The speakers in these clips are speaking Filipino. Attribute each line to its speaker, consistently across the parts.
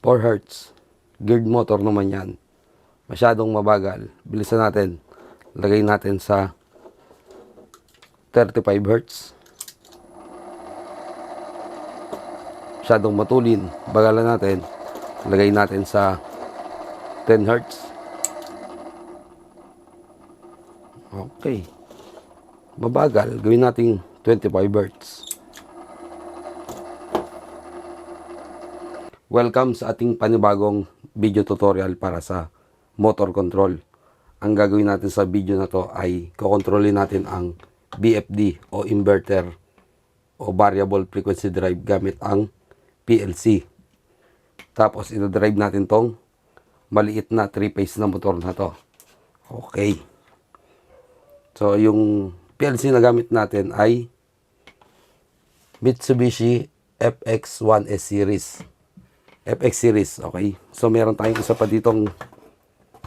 Speaker 1: 4 hertz. Geared motor naman yan. Masyadong mabagal. Bilisan natin. Lagay natin sa 35 hertz. Masyadong matulin. Bagalan natin. Lagay natin sa 10 hertz. Okay. Mabagal. Gawin natin 25 hertz. Welcome sa ating panibagong video tutorial para sa motor control. Ang gagawin natin sa video na to ay kokontrolin natin ang BFD o inverter o variable frequency drive gamit ang PLC. Tapos ito-drive natin tong maliit na 3-phase na motor na to. Okay. So yung PLC na gamit natin ay Mitsubishi FX1S series. FX series, okay? So, meron tayong isa pa ditong,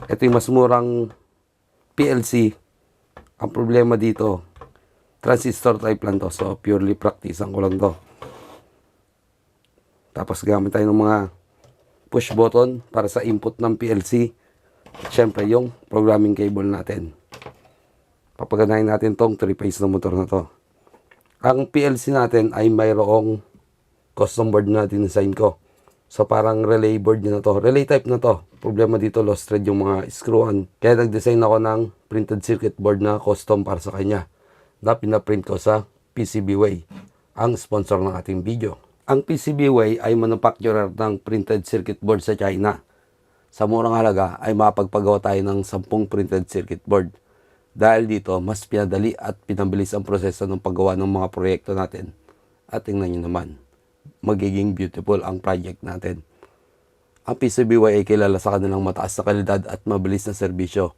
Speaker 1: ito yung mas murang PLC. Ang problema dito, transistor type lang to. So, purely practice ang ko lang to. Tapos, gamit tayo ng mga push button para sa input ng PLC. At syempre, yung programming cable natin. Papaganahin natin tong 3-phase na motor na to. Ang PLC natin ay mayroong custom board na dinesign ko. So parang relay board na to. Relay type na to. Problema dito lost thread yung mga screwan. Kaya nag-design ako ng printed circuit board na custom para sa kanya. Na pinaprint ko sa PCBWay. Ang sponsor ng ating video. Ang PCBWay ay manufacturer ng printed circuit board sa China. Sa murang halaga ay mapagpagawa tayo ng 10 printed circuit board. Dahil dito, mas pinadali at pinabilis ang proseso ng paggawa ng mga proyekto natin. At tingnan nyo naman magiging beautiful ang project natin. Ang PCBY ay kilala sa kanilang mataas na kalidad at mabilis na serbisyo.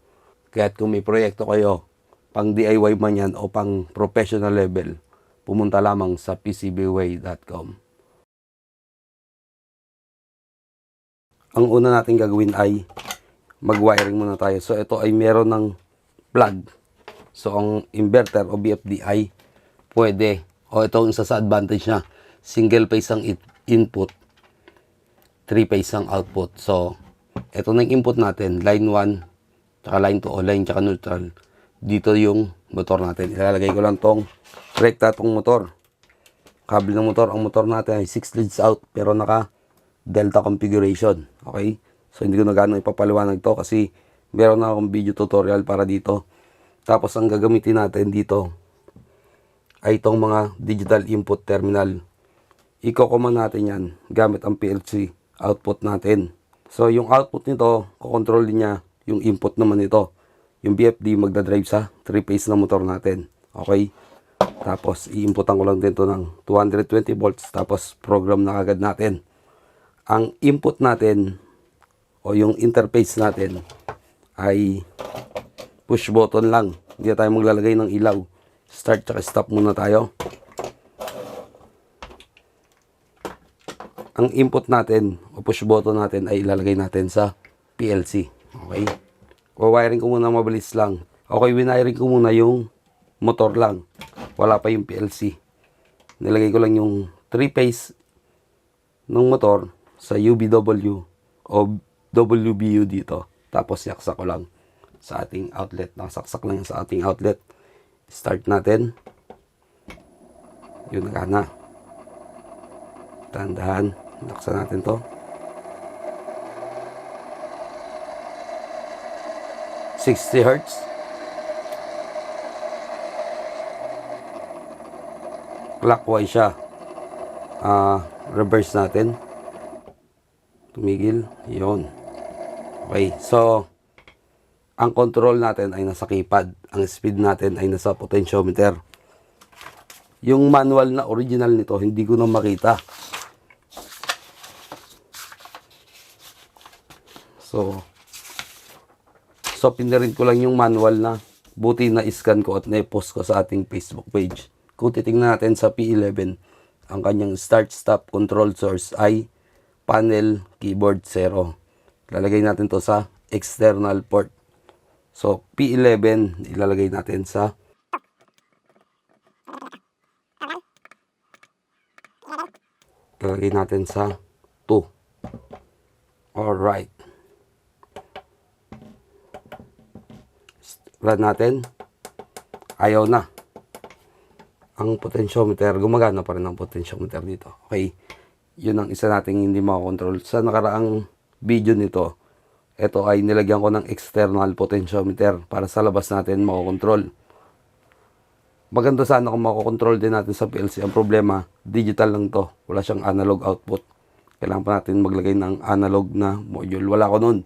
Speaker 1: Kaya't kung may proyekto kayo, pang DIY man yan o pang professional level, pumunta lamang sa pcbway.com. Ang una natin gagawin ay mag-wiring muna tayo. So ito ay meron ng plug. So ang inverter o BFD ay pwede. O ito ang isa sa advantage niya single phase ang input, three phase ang output. So, ito na yung input natin, line 1, tsaka line 2 o line tsaka neutral. Dito yung motor natin. Ilalagay ko lang tong rekta tong motor. Kable ng motor. Ang motor natin ay 6 leads out pero naka delta configuration. Okay? So, hindi ko na gano'ng ipapaliwanag to kasi meron na akong video tutorial para dito. Tapos, ang gagamitin natin dito ay itong mga digital input terminal i-command natin yan gamit ang PLC output natin. So, yung output nito, kukontrol din niya yung input naman nito. Yung BFD magdadrive sa 3-phase na motor natin. Okay? Tapos, i-inputan ko lang din to ng 220 volts. Tapos, program na agad natin. Ang input natin, o yung interface natin, ay push button lang. Hindi tayo maglalagay ng ilaw. Start at stop muna tayo. Ang input natin o push button natin ay ilalagay natin sa PLC. Okay? Wawiring ko muna mabilis lang. Okay, winiring ko muna yung motor lang. Wala pa yung PLC. Nilagay ko lang yung 3-phase ng motor sa UBW o WBU dito. Tapos yaksa ko lang sa ating outlet. Nakasaksak lang sa ating outlet. Start natin. Yun na. Tandahan. Laksan natin to. Sixty hertz. Clockwise siya. Ah, reverse natin. Tumigil. Yon. Okay. So, ang control natin ay nasa keypad. Ang speed natin ay nasa potentiometer. Yung manual na original nito, hindi ko na makita. So, so pinarin ko lang yung manual na buti na iscan ko at na-post ko sa ating Facebook page. Kung titingnan natin sa P11, ang kanyang start-stop control source ay panel keyboard 0. Lalagay natin to sa external port. So, P11, ilalagay natin sa lalagay natin sa 2. Alright. Run natin. Ayaw na. Ang potentiometer, gumagana pa rin ang potentiometer dito. Okay. Yun ang isa nating hindi makakontrol. Sa nakaraang video nito, ito ay nilagyan ko ng external potentiometer para sa labas natin makakontrol. Maganda sana kung makakontrol din natin sa PLC. Ang problema, digital lang to. Wala siyang analog output. Kailangan pa natin maglagay ng analog na module. Wala ko nun.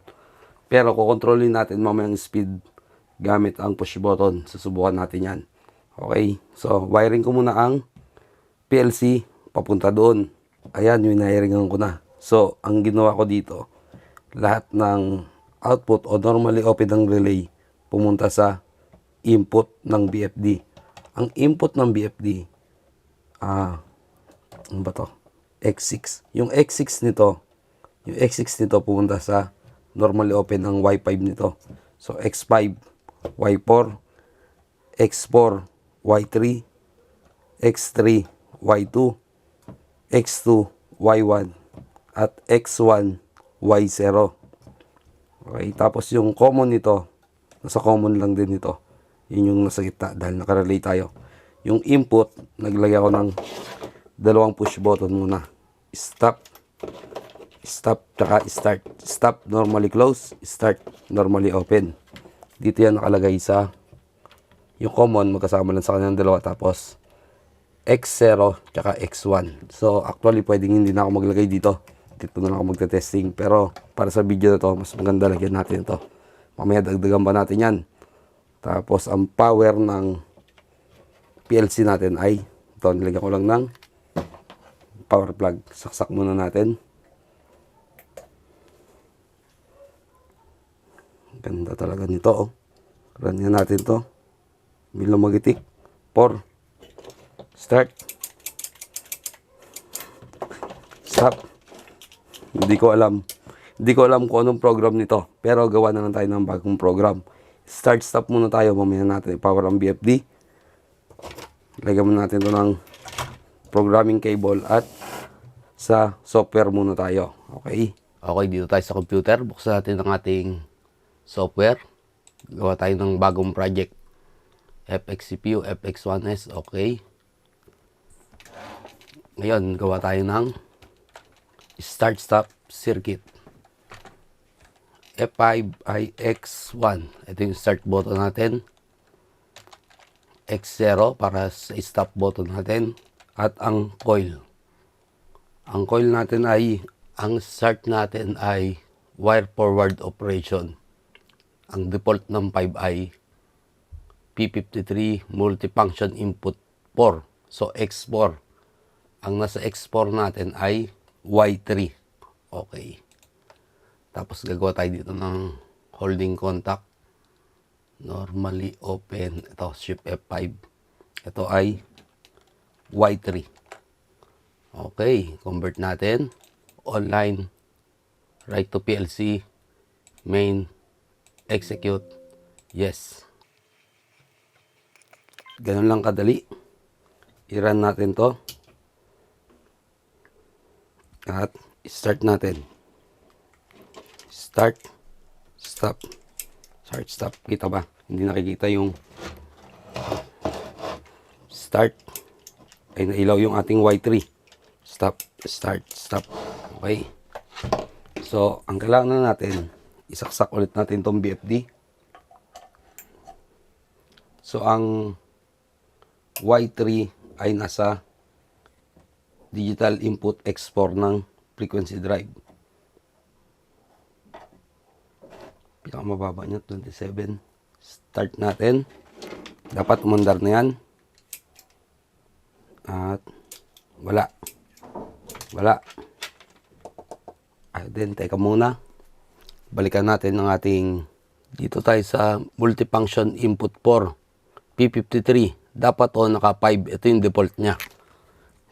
Speaker 1: Pero kukontrolin natin mamayang speed gamit ang push button. Susubukan natin yan. Okay. So, wiring ko muna ang PLC papunta doon. Ayan, yung nahiringan ko na. So, ang ginawa ko dito, lahat ng output o normally open ng relay pumunta sa input ng BFD. Ang input ng BFD, ah, ano ba to? X6. Yung X6 nito, yung X6 nito pumunta sa normally open ng Y5 nito. So, X5, Y4, X4, Y3, X3, Y2, X2, Y1, at X1, Y0. Okay, tapos yung common nito, nasa common lang din ito. Yun yung nasa gitna dahil nakarelay tayo. Yung input, naglagay ako ng dalawang push button muna. Stop, stop, tsaka start. Stop, normally close. Start, normally open. Dito yan nakalagay sa yung common, magkasama lang sa kanyang dalawa. Tapos, X0, tsaka X1. So, actually, pwedeng hindi na ako maglagay dito. Dito na lang ako magte-testing. Pero, para sa video na to, mas maganda lagyan natin ito. Mamaya dagdagan pa natin yan. Tapos, ang power ng PLC natin ay, ito, nilagyan ko lang ng power plug. Saksak muna natin. Ganda talaga nito, oh. Run nga natin to. May lumagitik. 4. Start. Stop. Hindi ko alam. Hindi ko alam kung anong program nito. Pero gawa na lang tayo ng bagong program. Start stop muna tayo. Mamaya natin i-power ang BFD. Lagyan muna natin to ng programming cable at sa software muna tayo. Okay? Okay, dito tayo sa computer. Buksan natin ang ating software. Gawa tayo ng bagong project. FX CPU, FX1S. Okay. Ngayon, gawa tayo ng start-stop circuit. F5 ay X1. Ito yung start button natin. X0 para sa stop button natin. At ang coil. Ang coil natin ay, ang start natin ay wire forward operation. Ang default ng 5 ay P53 multifunction input 4. So X4. Ang nasa X4 natin ay Y3. Okay. Tapos gagawa tayo dito ng holding contact. Normally open. Ito, shift F5. Ito ay Y3. Okay. Convert natin. Online. Write to PLC. Main. Execute. Yes. Ganun lang kadali. I-run natin to. At start natin. Start. Stop. Start, stop. Kita ba? Hindi nakikita yung start. Ay nailaw yung ating Y3. Stop. Start. Stop. Okay. So, ang kailangan na natin, isaksak ulit natin tong BFD. So, ang Y3 ay nasa digital input X4 ng frequency drive. Pinakamababa niya, 27. Start natin. Dapat umandar na yan. At wala. Wala. Ay, then, teka muna. Balikan natin ang ating dito tayo sa multifunction input 4 P53 dapat o naka 5 ito yung default niya.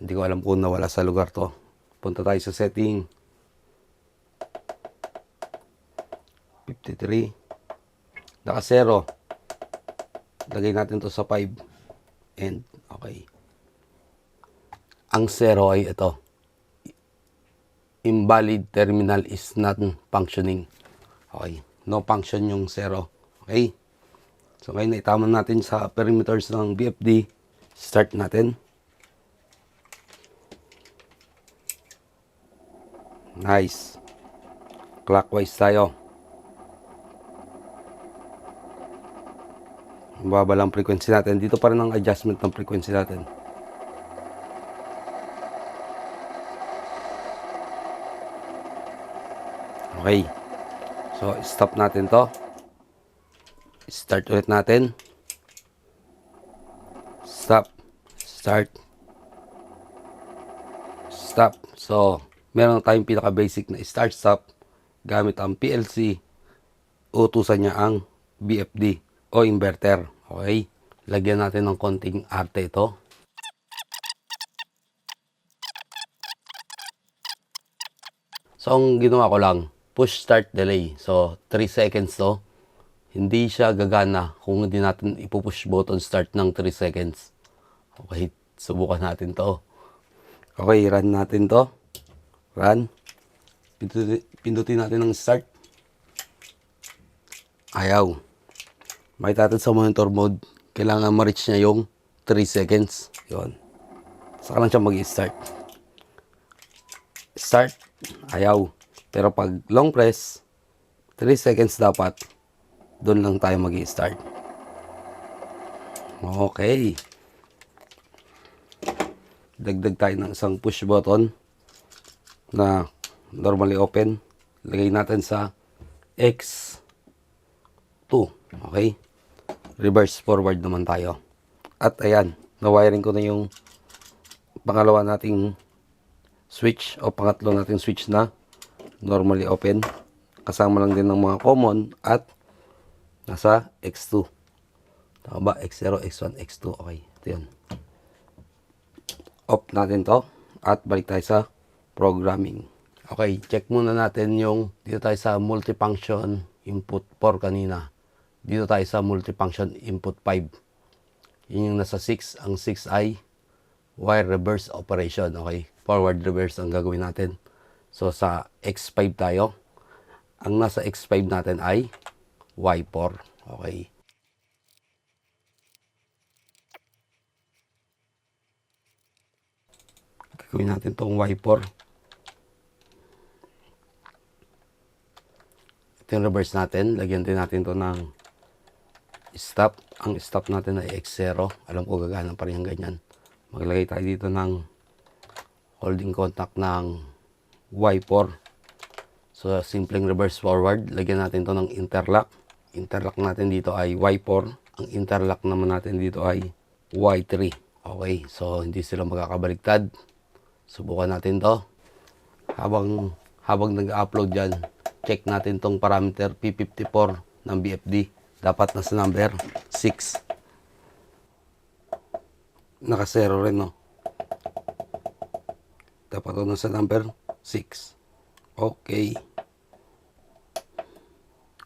Speaker 1: Hindi ko alam kung nawala sa lugar to. Punta tayo sa setting. 53 naka 0 lagay natin to sa 5 and okay. Ang 0 ay ito. Invalid terminal is not functioning. Okay. No function yung zero. Okay. So ngayon itama natin sa perimeters ng BFD. Start natin. Nice. Clockwise tayo. Mababa lang frequency natin. Dito pa rin ang adjustment ng frequency natin. Okay. So, stop natin to. Start ulit natin. Stop. Start. Stop. So, meron tayong pinaka-basic na start-stop gamit ang PLC. Utusan niya ang BFD o inverter. Okay? Lagyan natin ng konting arte ito. So, ang ginawa ko lang, push start delay. So, 3 seconds to. Hindi siya gagana kung hindi natin ipupush button start ng 3 seconds. Okay, subukan natin to. Okay, run natin to. Run. Pindutin, pindutin natin ng start. Ayaw. May natin sa monitor mode. Kailangan ma-reach niya yung 3 seconds. Yun. Saka lang siya mag-start. Start. Ayaw. Pero pag long press, 3 seconds dapat. Doon lang tayo mag start Okay. Dagdag tayo ng isang push button na normally open. Lagay natin sa X2. Okay? Reverse forward naman tayo. At ayan, na-wiring ko na yung pangalawa nating switch o pangatlo nating switch na normally open. Kasama lang din ng mga common at nasa X2. Tama ba? X0, X1, X2. Okay, ito yun. Off natin to at balik tayo sa programming. Okay, check muna natin yung dito tayo sa multifunction input 4 kanina. Dito tayo sa multifunction input 5. Yun yung nasa 6. Ang 6 ay wire reverse operation. Okay, forward reverse ang gagawin natin. So sa X5 tayo. Ang nasa X5 natin ay Y4. Okay. Gagawin natin tong Y4. Ito yung reverse natin. Lagyan din natin to ng stop. Ang stop natin ay X0. Alam ko gagana pa rin yung ganyan. Maglagay tayo dito ng holding contact ng Y4. So, simpleng reverse forward. Lagyan natin to ng interlock. Interlock natin dito ay Y4. Ang interlock naman natin dito ay Y3. Okay, so hindi sila magkakabaligtad. Subukan natin to. Habang, habang nag-upload dyan, check natin tong parameter P54 ng BFD. Dapat nasa number 6. Naka-zero rin, no? Dapat to nasa number 6. Okay.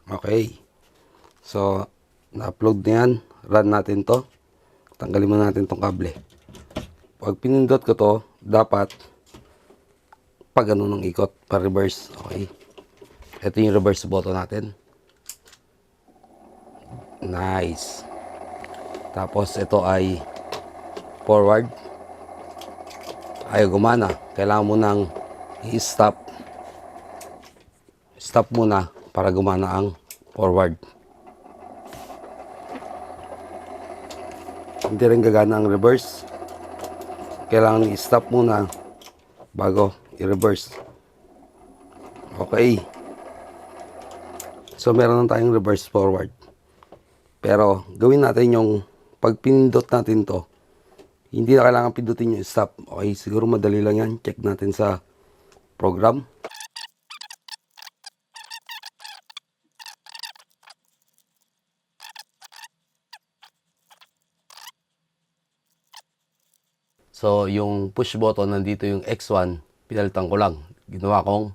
Speaker 1: Okay. So, na-upload na yan. Run natin to. Tanggalin mo natin tong kable. Pag pinindot ko to, dapat pag ano ng ikot, pa reverse. Okay. Ito yung reverse button natin. Nice. Tapos ito ay forward. Ayaw gumana. Kailangan mo nang i-stop. Stop muna para gumana ang forward. Hindi rin gagana ang reverse. Kailangan i-stop muna bago i-reverse. Okay. So, meron na tayong reverse forward. Pero, gawin natin yung pag pinindot natin to, hindi na kailangan pindutin yung stop. Okay, siguro madali lang yan. Check natin sa program. So, yung push button, nandito yung X1, pinalitan ko lang. Ginawa kong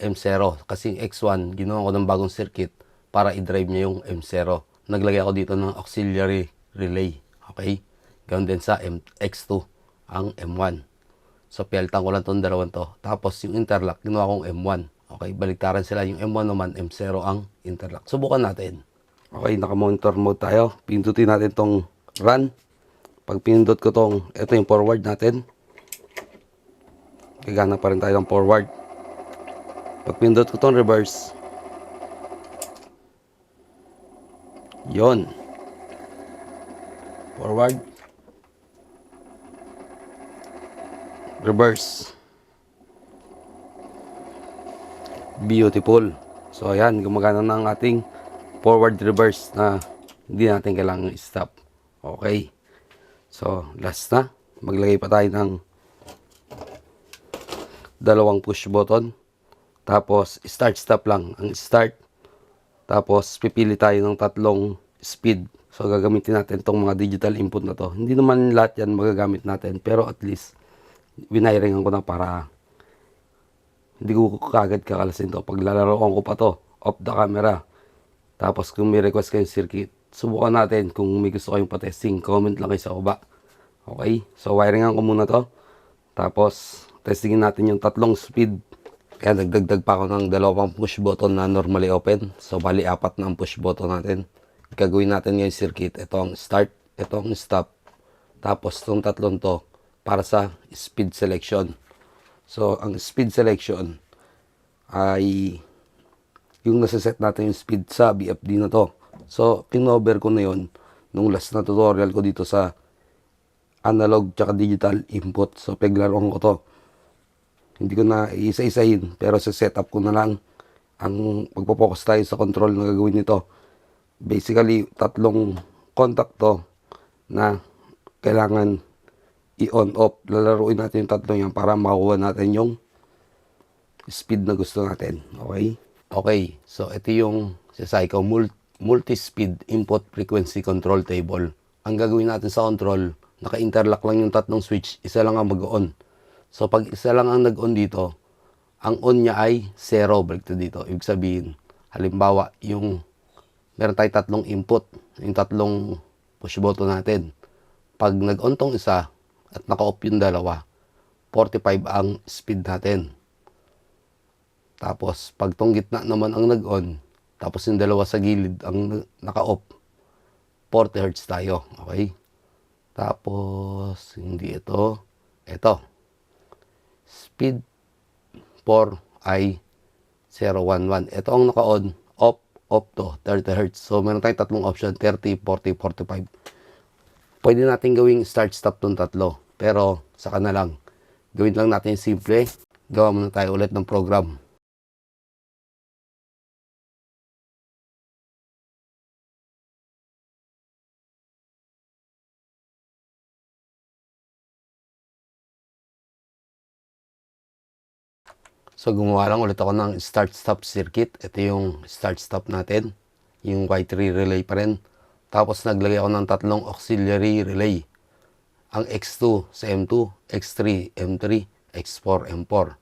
Speaker 1: M0. Kasi yung X1, ginawa ko ng bagong circuit para i-drive niya yung M0. Naglagay ako dito ng auxiliary relay. Okay? Ganoon din sa M X2, ang M1. So, peltan ko lang tong dalawang to. Tapos, yung interlock, ginawa kong M1. Okay, baliktaran sila. Yung M1 naman, M0 ang interlock. Subukan natin. Okay, naka-monitor mode tayo. Pindutin natin tong run. Pag pinindot ko tong, ito yung forward natin. Gagana pa rin tayo ng forward. Pag pinindot ko tong reverse, yon Forward. Reverse. Beautiful. So, ayan, gumagana na ang ating forward reverse na hindi natin kailangan i-stop. Okay. So, last na. Maglagay pa tayo ng dalawang push button. Tapos, start stop lang. Ang start. Tapos, pipili tayo ng tatlong speed. So, gagamitin natin tong mga digital input na to. Hindi naman lahat yan magagamit natin. Pero at least, winiringan ko na para hindi ko kagad kakalasin to. Pag lalaroan ko pa to, off the camera. Tapos, kung may request kayong circuit, subukan natin kung may gusto kayong pa-testing. Comment lang kayo sa baba. Okay? So, wiringan ko muna to. Tapos, testingin natin yung tatlong speed. Kaya nagdagdag pa ako ng dalawang push button na normally open. So, bali apat na ang push button natin. Gagawin natin ngayon circuit. Ito ang start, ito ang stop. Tapos, itong tatlong to para sa speed selection. So, ang speed selection ay yung nasa-set natin yung speed sa BFD na to. So, pinover ko na yun nung last na tutorial ko dito sa analog tsaka digital input. So, paglaruan ko to. Hindi ko na isa-isahin, pero sa setup ko na lang ang magpo-focus tayo sa control na gagawin nito. Basically, tatlong contact to na kailangan i-on off. Lalaruin natin yung tatlong yan para makuha natin yung speed na gusto natin. Okay? Okay. So, ito yung ko, mul- multi-speed input frequency control table. Ang gagawin natin sa control, naka-interlock lang yung tatlong switch, isa lang ang mag-on. So, pag isa lang ang nag-on dito, ang on niya ay zero, balik to dito. Ibig sabihin, halimbawa, yung meron tayo tatlong input, yung tatlong push button natin. Pag nag-on tong isa, at naka-off yung dalawa, 45 ang speed natin. Tapos, pag tong gitna naman ang nag-on, tapos yung dalawa sa gilid ang naka-off, 40 Hz tayo. Okay? Tapos, hindi ito. Ito. Speed 4 ay 011. Ito ang naka-on, off, off to, 30 Hz. So, meron tayong tatlong option, 30, 40, 45. Pwede natin gawing start-stop tong tatlo. Pero, saka na lang. Gawin lang natin simple. Gawa muna tayo ulit ng program. So gumawa lang ulit ako ng start-stop circuit. Ito yung start-stop natin. Yung Y3 relay pa rin. Tapos naglagay ako ng tatlong auxiliary relay. Ang X2 sa M2, X3, M3, X4, M4.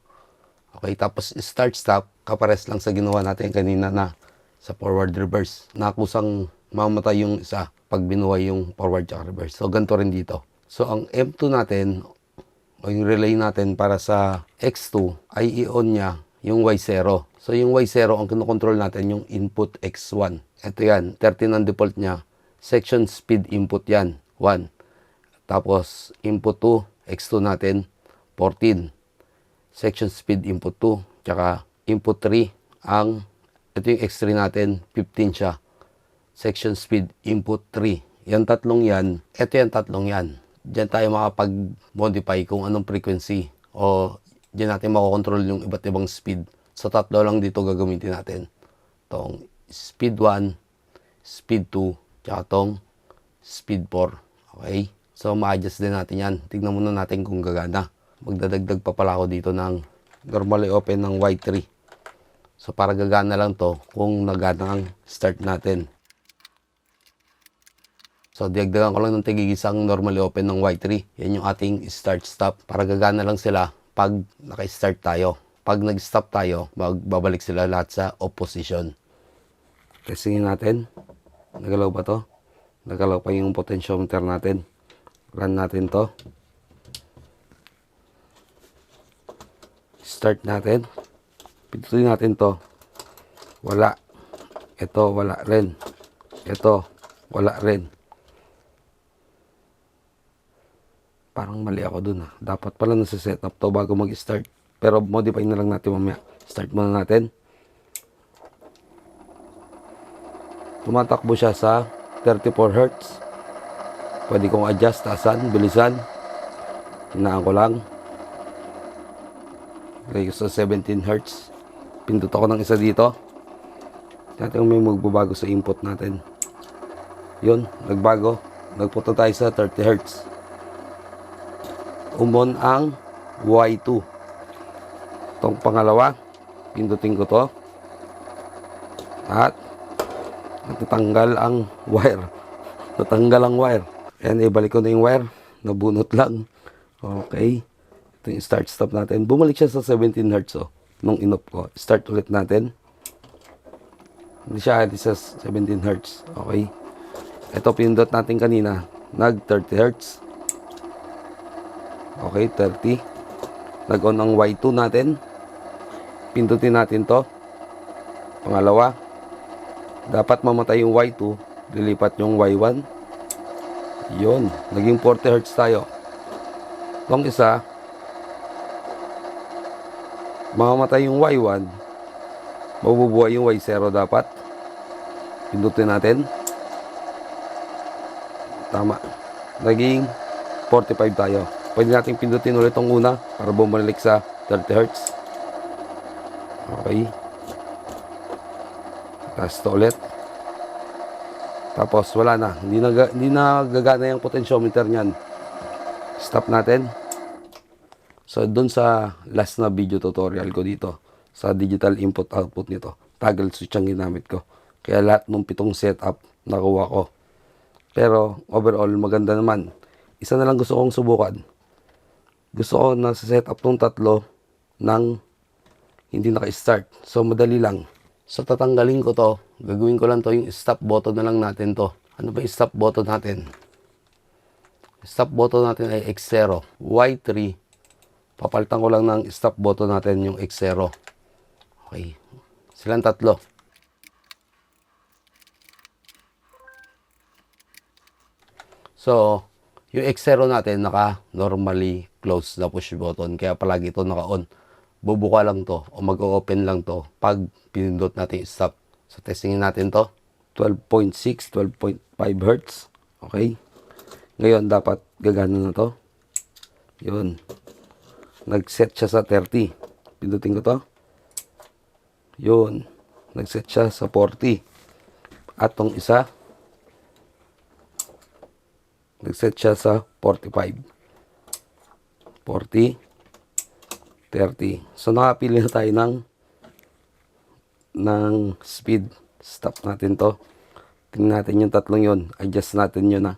Speaker 1: Okay, tapos start-stop, kapares lang sa ginawa natin kanina na sa forward reverse. Nakusang mamatay yung isa pag binuhay yung forward at reverse. So ganito rin dito. So ang M2 natin, o yung relay natin para sa X2 ay i-on niya yung Y0. So yung Y0 ang kinokontrol natin yung input X1. Ito yan, 13 ang default niya. Section speed input yan, 1. Tapos input 2, X2 natin, 14. Section speed input 2, tsaka input 3, ang ito yung X3 natin, 15 siya. Section speed input 3. Yan tatlong yan, ito yan tatlong yan diyan tayo makapag-modify kung anong frequency o diyan natin makokontrol yung iba't ibang speed. So tatlo lang dito gagamitin natin. Tong speed 1, speed 2, tsaka tong speed 4. Okay? So ma-adjust din natin yan. Tignan muna natin kung gagana. Magdadagdag pa pala ako dito ng normally open ng Y3. So para gagana lang to kung nagana ang start natin. So, diagdagan ko lang ng tigigisang normally open ng Y3. Yan yung ating start-stop. Para gagana lang sila pag naka-start tayo. Pag nag-stop tayo, magbabalik sila lahat sa opposition. Testingin natin. Nagalaw ba to? Nagalaw pa yung potentiometer natin. Run natin to. start natin. Pindutin natin to. Wala. Ito, wala rin. Ito, wala rin. Parang mali ako dun ah. Dapat pala nasa setup to bago mag-start. Pero modify na lang natin mamaya. Start muna natin. Tumatakbo siya sa 34 Hz. Pwede kong adjust, taasan, bilisan. Hinaan ko lang. Ko sa 17 Hz. Pindot ako ng isa dito. Natin kung may magbabago sa input natin. Yun, nagbago. Nagpunta tayo sa 30 Hz. Umon ang Y2. Itong pangalawa, pindutin ko to. At natatanggal ang wire. Natanggal ang wire. Ayan, ibalik ko na yung wire. Nabunot lang. Okay. Ito yung start stop natin. Bumalik siya sa 17 Hz oh, nung inop ko. Start ulit natin. Hindi siya ati sa 17 Hz. Okay. Ito pinindot natin kanina. Nag 30 Hz. Okay, 30. Nag-on ang Y2 natin. Pindutin natin to. Pangalawa. Dapat mamatay yung Y2. Lilipat yung Y1. Yun. Naging 40 Hz tayo. Itong isa, mamamatay yung Y1, mabubuhay yung Y0 dapat. Pindutin natin. Tama. Naging 45 tayo. Pwede natin pindutin ulit itong una para bumalik sa 30 Hz. Okay. Tapos ito ulit. Tapos wala na. Hindi na, hindi na gagana yung potentiometer niyan. Stop natin. So, doon sa last na video tutorial ko dito, sa digital input output nito, toggle switch ang ginamit ko. Kaya lahat ng pitong setup nakuha ko. Pero overall, maganda naman. Isa na lang gusto kong subukan. Gusto ko na sa setup tong tatlo ng hindi naka-start. So, madali lang. So, tatanggalin ko to. Gagawin ko lang to yung stop button na lang natin to. Ano ba yung stop button natin? Stop button natin ay X0. Y3. Papalitan ko lang ng stop button natin yung X0. Okay. Silang tatlo. So, yung X0 natin naka normally close na push button. Kaya palagi ito naka-on. Bubuka lang to o mag-open lang to pag pinindot natin yung stop. So, testingin natin to. 12.6, 12.5 Hz. Okay. Ngayon, dapat gagana na to. Yun. Nag-set siya sa 30. Pindutin ko to. Yun. Nag-set siya sa 40. At tong isa, nag-set siya sa 45. 40. 30. So, nakapili na tayo ng ng speed. Stop natin to. Tingnan natin yung tatlong yun. Adjust natin yun na.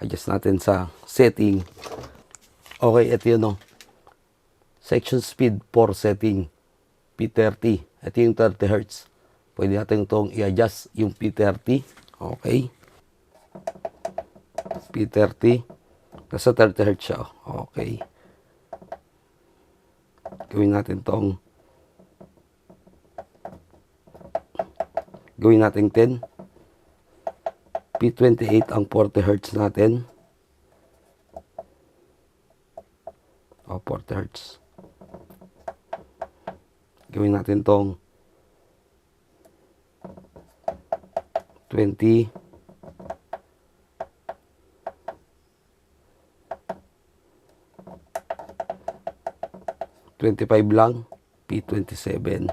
Speaker 1: Adjust natin sa setting. Okay, ito yun oh. Section speed for setting. P30. Ito yung 30 Hz. Pwede natin itong i-adjust yung P30. Okay. P30. Nasa 30 Hz siya. oh. Okay. Gawin natin tong gawin natin 10. P28 ang 40 Hz natin. O, 40 Hz. Gawin natin tong 20. Twenty-five lang. P27.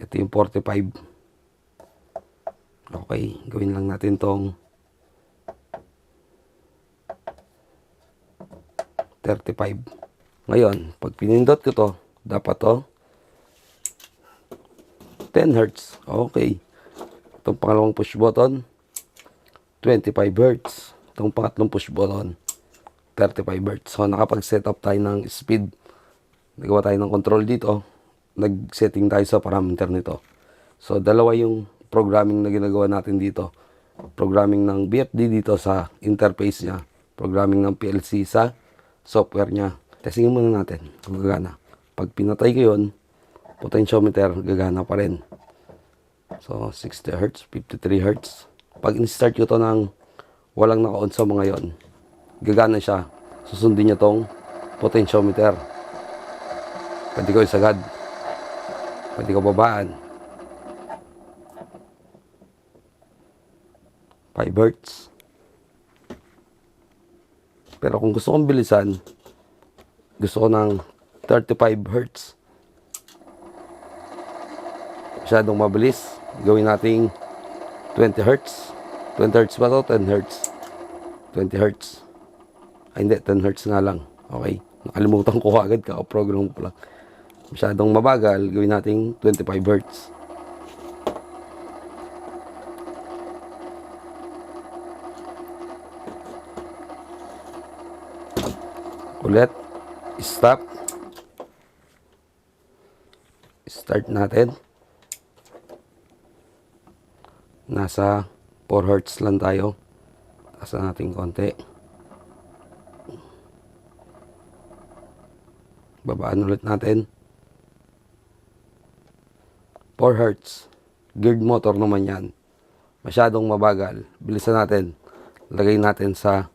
Speaker 1: Ito yung 45. Okay, gawin lang natin tong 35. Ngayon, pag pinindot ko to, dapat to 10 Hz. Okay. Itong pangalawang push button, 25 Hz. Itong pangatlong push button, 35 Hz. So, nakapag-set up tayo ng speed. Nagawa tayo ng control dito. Nag-setting tayo sa parameter nito. So, dalawa yung programming na ginagawa natin dito. Programming ng BFD dito sa interface niya. Programming ng PLC sa software niya. Testingin muna natin kung gagana. Pag pinatay ko yun, potentiometer gagana pa rin. So, 60 Hz, 53 Hz. Pag in-start ko to ng walang naka-on sa mga yon, gagana siya. Susundin niya tong potentiometer. Pwede ko isagad. Pwede ko babaan. 5 Hz. Pero kung gusto kong bilisan, gusto ko ng 35 Hz. Masyadong mabilis. Gawin nating 20 Hz. 20 Hz ba to? 10 Hz. 20 Hz. Ay hindi, 10 Hz nga lang. Okay. Nakalimutan ko agad ka. program ko lang. Masyadong mabagal. Gawin nating 25 Hz. Ulit. Stop. Start natin. Nasa 4 hertz lang tayo. Taas na natin konti. Babaan ulit natin. 4 hertz. Geared motor naman yan. Masyadong mabagal. Bilisan natin. Lagay natin sa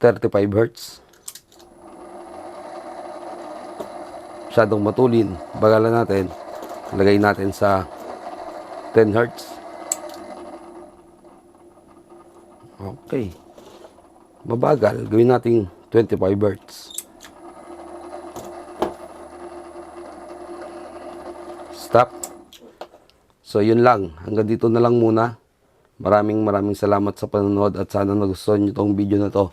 Speaker 1: 35 hertz. Masyadong matulin. Bagalan natin. Lagay natin sa 10 hertz. Okay. Mabagal. Gawin natin 25 hertz. Stop. So, yun lang. Hanggang dito na lang muna. Maraming maraming salamat sa panonood at sana nagustuhan nyo tong video na to.